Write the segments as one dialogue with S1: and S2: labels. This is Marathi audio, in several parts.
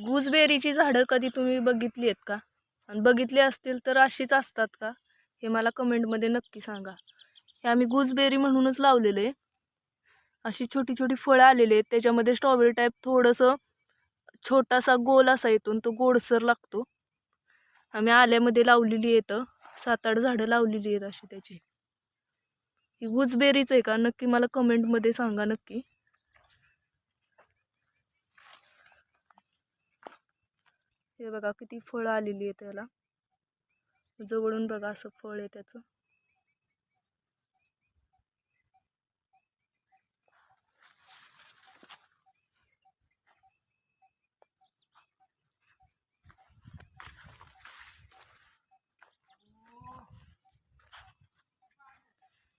S1: गूजबेरीची झाडं कधी तुम्ही बघितली आहेत का? आणि बघितली असतील तर अशीच असतात का? हे मला कमेंटमध्ये नक्की सांगा. हे आम्ही गूजबेरी म्हणूनच लावलेले. आहे. अशी छोटी छोटी फळं आलेली आहेत. त्याच्यामध्ये स्ट्रॉबेरी टाईप थोडंसं छोटासा गोल असा येतो तो गोडसर लागतो. आम्ही आल्यामध्ये लावलेली आहेत. सात आठ झाडं लावलेली आहेत अशी त्याची. ही गुजबेरीच आहे का? नक्की मला कमेंटमध्ये सांगा नक्की. हे बघा किती फळं आलेली आहे त्याला जवळून बघा असं फळ आहे त्याचं.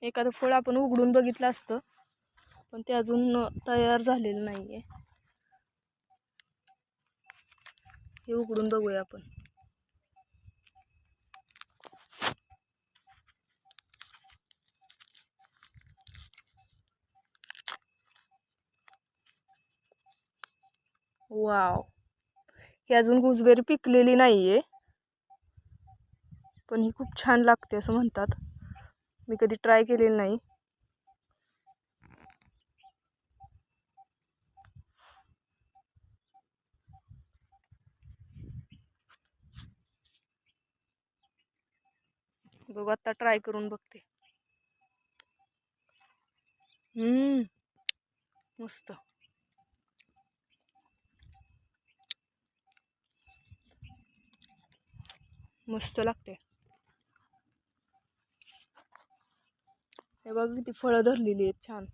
S1: एखादं फळ आपण उघडून बघितलं असतं पण ते अजून तयार झालेलं नाही आहे हे उघडून बघूया आपण. वाव. ही अजून गुजबेरी पिकलेली नाही आहे पण ही खूप छान लागते असं म्हणतात. मी कधी ट्राय केलेली नाही. बघू आता ट्राय करून बघते. हम्म. मस्त. मस्त लागते. हे बघ किती फळं धरलेली आहेत छान.